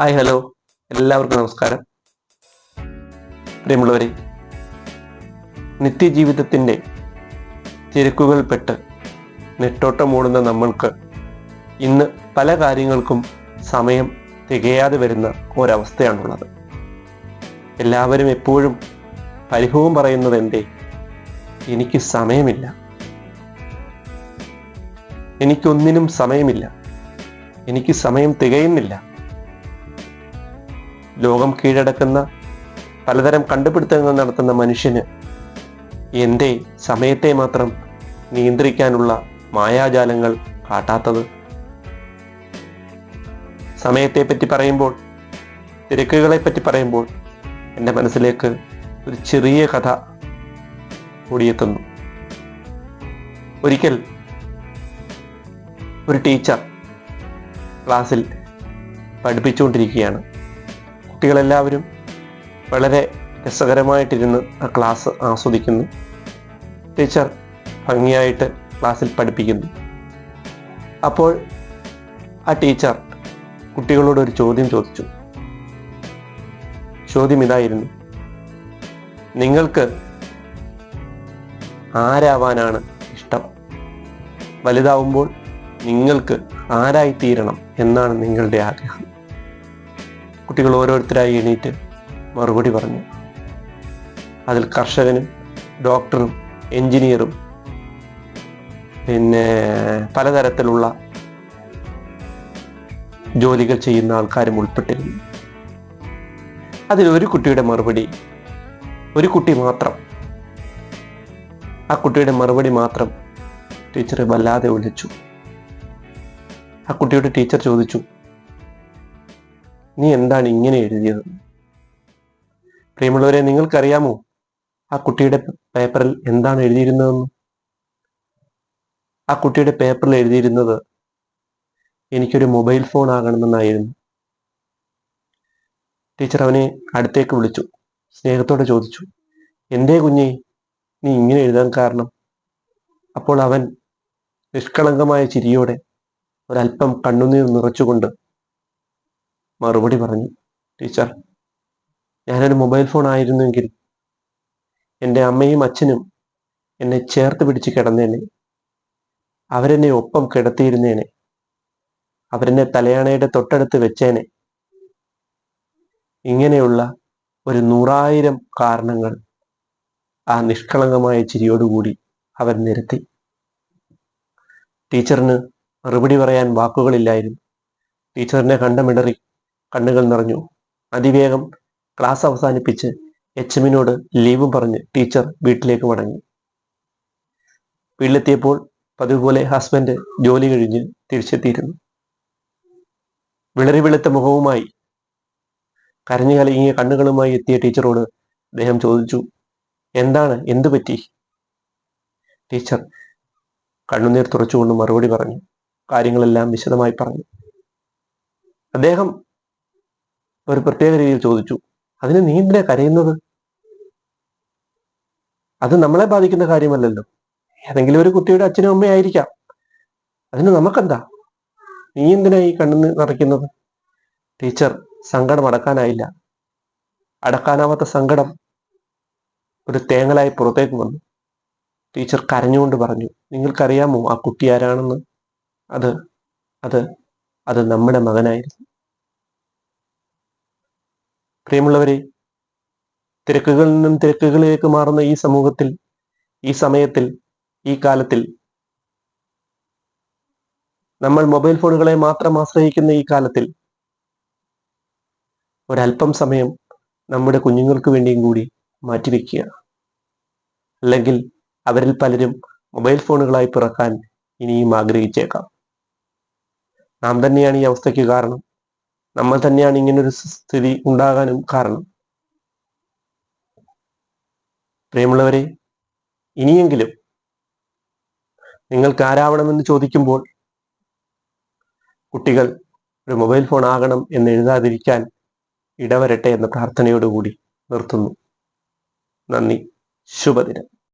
Hi hello. എല്ലാവർക്കും നമസ്കാരം. പ്രിയമുള്ളവരെ നിത്യജീവിതത്തിന്റെ തിരക്കുകൾ പെട്ട് നെട്ടോട്ടം ഓടുന്ന നമ്മൾക്ക് ഇന്ന് പല കാര്യങ്ങൾക്കും സമയം തികയാതെ വരുന്ന ഒരവസ്ഥയാണുള്ളത്. എല്ലാവരും എപ്പോഴും പരിഭവം പറയുന്നത് എന്തേ? എനിക്ക് സമയമില്ല. എനിക്കൊന്നിനും സമയമില്ല. എനിക്ക് സമയം തികയുന്നില്ല. ലോകം കീഴടക്കുന്ന പലതരം കണ്ടുപിടുത്തങ്ങൾ നടത്തുന്ന മനുഷ്യന് എന്തേ സമയത്തെ മാത്രം നിയന്ത്രിക്കാനുള്ള മായാജാലങ്ങൾ കാട്ടാത്തത്? സമയത്തെ പറ്റി പറയുമ്പോൾ തിരക്കുകളെ പറ്റി പറയുമ്പോൾ എന്റെ മനസ്സിലേക്ക് ഒരു ചെറിയ കഥ ഓടിയെത്തുന്നു ഒരിക്കൽ ഒരു ടീച്ചർ ക്ലാസ്സിൽ പഠിപ്പിച്ചുകൊണ്ടിരിക്കുകയാണ്. കുട്ടികളെല്ലാവരും വളരെ രസകരമായിട്ടിരുന്ന് ആ ക്ലാസ് ആസ്വദിക്കുന്നു. ടീച്ചർ ഭംഗിയായിട്ട് ക്ലാസ്സിൽ പഠിപ്പിക്കുന്നു. അപ്പോൾ ആ ടീച്ചർ കുട്ടികളോട് ഒരു ചോദ്യം ചോദിച്ചു. ചോദ്യം ഇതായിരുന്നു. നിങ്ങൾക്ക് ആരാവാനാണ് ഇഷ്ടം? വലുതാവുമ്പോൾ നിങ്ങൾക്ക് ആരായിത്തീരണം എന്നാണ് നിങ്ങളുടെ ആഗ്രഹം. കുട്ടികൾ ഓരോരുത്തരായി എണീറ്റ് മറുപടി പറഞ്ഞു. അതിൽ കർഷകനും ഡോക്ടറും എഞ്ചിനീയറും പിന്നെ പലതരത്തിലുള്ള ജോലികൾ ചെയ്യുന്ന ആൾക്കാരും ഉൾപ്പെട്ടിരുന്നു. അതിൽ ഒരു കുട്ടിയുടെ മറുപടി ഒരു കുട്ടി മാത്രം. ആ കുട്ടിയുടെ മറുപടി മാത്രം ടീച്ചർ വല്ലാതെ ഒളിച്ചു ആ കുട്ടിയുടെ ടീച്ചർ ചോദിച്ചു നീ എന്താണ് ഇങ്ങനെ എഴുതിയത്? പ്രിയമുള്ളവരെ നിങ്ങൾക്കറിയാമോ ആ കുട്ടിയുടെ പേപ്പറിൽ എന്താണ് എഴുതിയിരുന്നതെന്ന്? ആ കുട്ടിയുടെ പേപ്പറിൽ എഴുതിയിരുന്നത് എനിക്കൊരു മൊബൈൽ ഫോൺ ആകണമെന്നായിരുന്നു. ടീച്ചർ അവനെ അടുത്തേക്ക് വിളിച്ചു. സ്നേഹത്തോടെ ചോദിച്ചു എന്തേ കുഞ്ഞെ നീ ഇങ്ങനെ എഴുതാൻ കാരണം? അപ്പോൾ അവൻ നിഷ്കളങ്കമായ ചിരിയോടെ ഒരല്പം കണ്ണുനീർ നിറച്ചുകൊണ്ട് മറുപടി പറഞ്ഞു ടീച്ചർ ഞാനൊരു മൊബൈൽ ഫോൺ ആയിരുന്നെങ്കിൽ എന്റെ അമ്മയും അച്ഛനും എന്നെ ചേർത്ത് പിടിച്ച് കിടന്നേനെ. അവരെന്നെ ഒപ്പം കിടത്തിയിരുന്നേനെ. അവരെന്നെ തലയാണയുടെ തൊട്ടടുത്ത് വെച്ചേനെ. ഇങ്ങനെയുള്ള ഒരു നൂറായിരം കാരണങ്ങൾ ആ നിഷ്കളങ്കമായ ചിരിയോടുകൂടി അവൻ നിരത്തി. ടീച്ചറിന് മറുപടി പറയാൻ വാക്കുകളില്ലായിരുന്നു. ടീച്ചറിനെ കണ്ടമിടറി കണ്ണുകൾ നിറഞ്ഞു. അതിവേഗം ക്ലാസ് അവസാനിപ്പിച്ച് എച്ച് എമ്മിനോട് ലീവും പറഞ്ഞ് ടീച്ചർ വീട്ടിലേക്ക് മടങ്ങി. വീട്ടിലെത്തിയപ്പോൾ പതിവ് പോലെ ഹസ്ബൻഡ് ജോലി കഴിഞ്ഞ് തിരിച്ചെത്തിയിരുന്നു. വിളറി വെളുത്ത മുഖവുമായി കരഞ്ഞു കലങ്ങിയ കണ്ണുകളുമായി എത്തിയ ടീച്ചറോട് അദ്ദേഹം ചോദിച്ചു എന്താണ്? എന്തു പറ്റി? ടീച്ചർ കണ്ണുനീർ തുറച്ചുകൊണ്ട് മറുപടി പറഞ്ഞു. കാര്യങ്ങളെല്ലാം വിശദമായി പറഞ്ഞു. അദ്ദേഹം ഒരു പ്രത്യേക രീതിയിൽ ചോദിച്ചു. അതിന് നീ എന്തിനാ കരയുന്നത്? അത് നമ്മളെ ബാധിക്കുന്ന കാര്യമല്ലല്ലോ. ഏതെങ്കിലും ഒരു കുട്ടിയുടെ അച്ഛനും അമ്മയായിരിക്കാം അതിന് നമുക്കെന്താ? നീ എന്തിനാ ഈ കണ്ണു നിറയ്ക്കുന്നത്? ടീച്ചർ സങ്കടം അടക്കാനായില്ല. അടക്കാനാവാത്ത സങ്കടം ഒരു തേങ്ങലായി പുറത്തേക്ക് വന്നു. ടീച്ചർ കരഞ്ഞുകൊണ്ട് പറഞ്ഞു നിങ്ങൾക്കറിയാമോ ആ കുട്ടി ആരാണെന്ന്? അത് അത് അത് നമ്മുടെ മകനായിരുന്നു. പ്രിയമുള്ളവരെ തിരക്കുകളിൽ നിന്നും തിരക്കുകളിലേക്ക് മാറുന്ന ഈ സമൂഹത്തിൽ ഈ സമയത്തിൽ ഈ കാലത്തിൽ നമ്മൾ മൊബൈൽ ഫോണുകളെ മാത്രം ആശ്രയിക്കുന്ന ഈ കാലത്തിൽ ഒരല്പം സമയം നമ്മുടെ കുഞ്ഞുങ്ങൾക്ക് വേണ്ടിയും കൂടി മാറ്റിവെക്കുക അല്ലെങ്കിൽ അവരിൽ പലരും മൊബൈൽ ഫോണുകളായി പിറക്കാൻ ഇനിയും ആഗ്രഹിച്ചേക്കാം. നാം തന്നെയാണ് ഈ അവസ്ഥയ്ക്ക് കാരണം. നമ്മൾ തന്നെയാണ് ഇങ്ങനൊരു സ്ഥിതി ഉണ്ടാകാനും കാരണം. പ്രിയമുള്ളവരെ ഇനിയെങ്കിലും നിങ്ങൾക്ക് ആരാവണമെന്ന് ചോദിക്കുമ്പോൾ കുട്ടികൾ ഒരു മൊബൈൽ ഫോൺ ആകണം എന്ന് എഴുതാതിരിക്കാൻ ഇടവരട്ടെ എന്ന പ്രാർത്ഥനയോടുകൂടി നിർത്തുന്നു. നന്ദി. ശുഭദിനം.